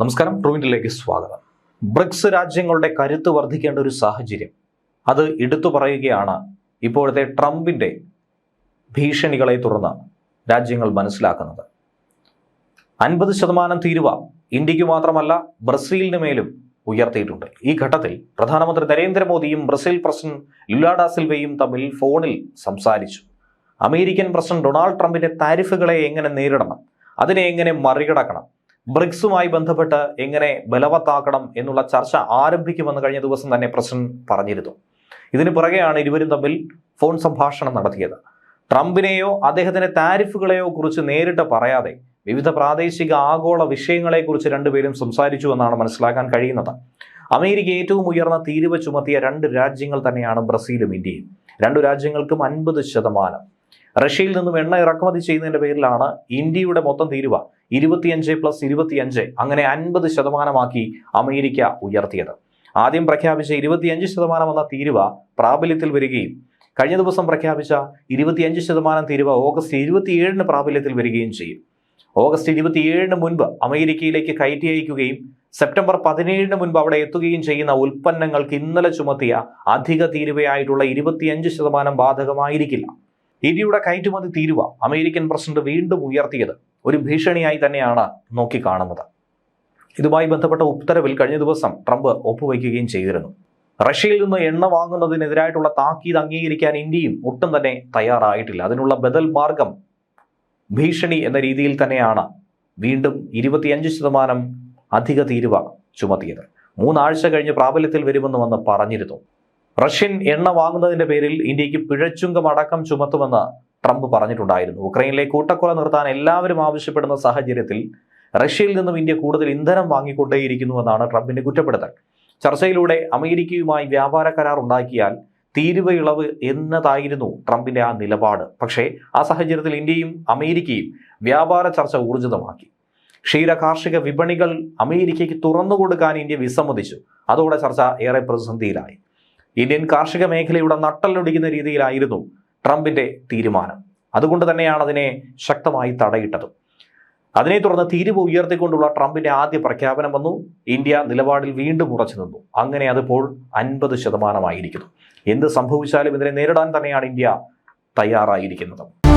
നമസ്കാരം ട്രൂവിന്റിലേക്ക് സ്വാഗതം. ബ്രിക്സ് രാജ്യങ്ങളുടെ കരുത്ത് വർദ്ധിക്കേണ്ട ഒരു സാഹചര്യം. അത് എടുത്തു പറയുകയാണ് ഇപ്പോഴത്തെ ട്രംപിന്റെ ഭീഷണികളെ തുടർന്ന് രാജ്യങ്ങൾ മനസ്സിലാക്കുന്നത്. അൻപത് ശതമാനം തീരുവ ഇന്ത്യയ്ക്ക് മാത്രമല്ല ബ്രസീലിന് മേലും ഉയർത്തിയിട്ടുണ്ട്. ഈ ഘട്ടത്തിൽ പ്രധാനമന്ത്രി നരേന്ദ്രമോദിയും ബ്രസീൽ പ്രസിഡന്റ് ലുലാഡ സിൽവയും തമ്മിൽ ഫോണിൽ സംസാരിച്ചു. അമേരിക്കൻ പ്രസിഡന്റ് ഡൊണാൾഡ് ട്രംപിന്റെ താരിഫുകളെ എങ്ങനെ നേരിടണം? അതിനെ എങ്ങനെ മറികടക്കണം? ബ്രിക്സുമായി ബന്ധപ്പെട്ട് എങ്ങനെ ബലവത്താക്കണം എന്നുള്ള ചർച്ച ആരംഭിക്കുമെന്ന് കഴിഞ്ഞ ദിവസം തന്നെ പ്രസിഡന്റ് പറഞ്ഞിരുന്നു. ഇതിന് പുറകെയാണ് ഇരുവരും തമ്മിൽ ഫോൺ സംഭാഷണം നടത്തിയത്. ട്രംപിനെയോ അദ്ദേഹത്തിന്റെ താരിഫുകളെയോ കുറിച്ച് നേരിട്ട് പറയാതെ വിവിധ പ്രാദേശിക ആഗോള വിഷയങ്ങളെക്കുറിച്ച് രണ്ടുപേരും സംസാരിച്ചു എന്നാണ് മനസ്സിലാക്കാൻ കഴിയുന്നത്. അമേരിക്ക ഏറ്റവും ഉയർന്ന തീരുവ ചുമത്തിയ രണ്ട് രാജ്യങ്ങൾ തന്നെയാണ് ബ്രസീലും ഇന്ത്യയും. രണ്ടു രാജ്യങ്ങൾക്കും അൻപത് ശതമാനം. റഷ്യയിൽ നിന്നും എണ്ണ ഇറക്കുമതി ചെയ്യുന്നതിന്റെ പേരിലാണ് ഇന്ത്യയുടെ മൊത്തം തീരുവ ഇരുപത്തിയഞ്ച് പ്ലസ് ഇരുപത്തിയഞ്ച് അങ്ങനെ അൻപത് ശതമാനമാക്കി അമേരിക്ക ഉയർത്തിയത്. ആദ്യം പ്രഖ്യാപിച്ച ഇരുപത്തിയഞ്ച് ശതമാനം എന്ന തീരുവ പ്രാബല്യത്തിൽ വരികയും കഴിഞ്ഞ ദിവസം പ്രഖ്യാപിച്ച ഇരുപത്തിയഞ്ച് ശതമാനം തീരുവ ഓഗസ്റ്റ് ഇരുപത്തിയേഴിന് പ്രാബല്യത്തിൽ വരികയും ചെയ്യും. ഓഗസ്റ്റ് ഇരുപത്തിയേഴിന് മുൻപ് അമേരിക്കയിലേക്ക് കയറ്റി അയക്കുകയും സെപ്റ്റംബർ പതിനേഴിന് മുൻപ് അവിടെ എത്തുകയും ചെയ്യുന്ന ഉൽപ്പന്നങ്ങൾക്ക് ഇന്നലെ ചുമത്തിയ അധിക തീരുവയായിട്ടുള്ള ഇരുപത്തിയഞ്ച് ശതമാനം ബാധകമായിരിക്കില്ല. ഇന്ത്യയുടെ കയറ്റുമതി തീരുവ അമേരിക്കൻ പ്രസിഡന്റ് വീണ്ടും ഉയർത്തിയത് ഒരു ഭീഷണിയായി തന്നെയാണ് നോക്കിക്കാണുന്നത്. ഇതുമായി ബന്ധപ്പെട്ട ഉത്തരവിൽ കഴിഞ്ഞ ദിവസം ട്രംപ് ഒപ്പുവയ്ക്കുകയും ചെയ്തിരുന്നു. റഷ്യയിൽ നിന്ന് എണ്ണ വാങ്ങുന്നതിനെതിരായിട്ടുള്ള താക്കീത് അംഗീകരിക്കാൻ ഇന്ത്യയും ഒട്ടും തന്നെ തയ്യാറായിട്ടില്ല. അതിനുള്ള ബദൽ മാർഗം ഭീഷണി എന്ന രീതിയിൽ തന്നെയാണ് വീണ്ടും ഇരുപത്തിയഞ്ച് ശതമാനം അധിക തീരുവ ചുമത്തിയത്. മൂന്നാഴ്ച കഴിഞ്ഞ് പ്രാബല്യത്തിൽ വരുമെന്ന് വന്ന് പറഞ്ഞിരുന്നു. റഷ്യൻ എണ്ണ വാങ്ങുന്നതിന്റെ പേരിൽ ഇന്ത്യയ്ക്ക് പിഴച്ചുങ്കം അടക്കം ചുമത്തുമെന്ന് ട്രംപ് പറഞ്ഞിട്ടുണ്ടായിരുന്നു. ഉക്രൈനിലെ കൂട്ടക്കൊല നിർത്താൻ എല്ലാവരും ആവശ്യപ്പെടുന്ന സാഹചര്യത്തിൽ റഷ്യയിൽ നിന്നും ഇന്ത്യ കൂടുതൽ ഇന്ധനം വാങ്ങിക്കൊണ്ടേയിരിക്കുന്നുവെന്നാണ് ട്രംപിന്റെ കുറ്റപ്പെടുത്തൽ. ചർച്ചയിലൂടെ അമേരിക്കയുമായി വ്യാപാര കരാർ ഉണ്ടാക്കിയാൽ തീരുവ ഇളവ് എന്നതായിരുന്നു ട്രംപിന്റെ ആ നിലപാട്. പക്ഷേ ആ സാഹചര്യത്തിൽ ഇന്ത്യയും അമേരിക്കയും വ്യാപാര ചർച്ച ഊർജിതമാക്കി. ക്ഷീര കാർഷിക വിപണികൾ അമേരിക്കയ്ക്ക് തുറന്നുകൊടുക്കാൻ ഇന്ത്യ വിസമ്മതിച്ചു. അതോടെ ചർച്ച ഏറെ പ്രതിസന്ധിയിലായി. ഇന്ത്യൻ കാർഷിക മേഖലയുടെ നട്ടലൊടിക്കുന്ന രീതിയിലായിരുന്നു ട്രംപിന്റെ തീരുമാനം. അതുകൊണ്ട് തന്നെയാണ് അതിനെ ശക്തമായി തടയിട്ടത്. അതിനെ തുടർന്ന് തീരുവ ഉയർത്തിക്കൊണ്ടുള്ള ട്രംപിന്റെ ആദ്യ പ്രഖ്യാപനം വന്നു. ഇന്ത്യ നിലപാടിൽ വീണ്ടും ഉറച്ചു നിന്നു. അങ്ങനെ അതിപ്പോൾ അൻപത് ശതമാനമായിരിക്കുന്നു. എന്ത് സംഭവിച്ചാലും ഇതിനെ നേരിടാൻ തന്നെയാണ് ഇന്ത്യ തയ്യാറായിരിക്കുന്നത്.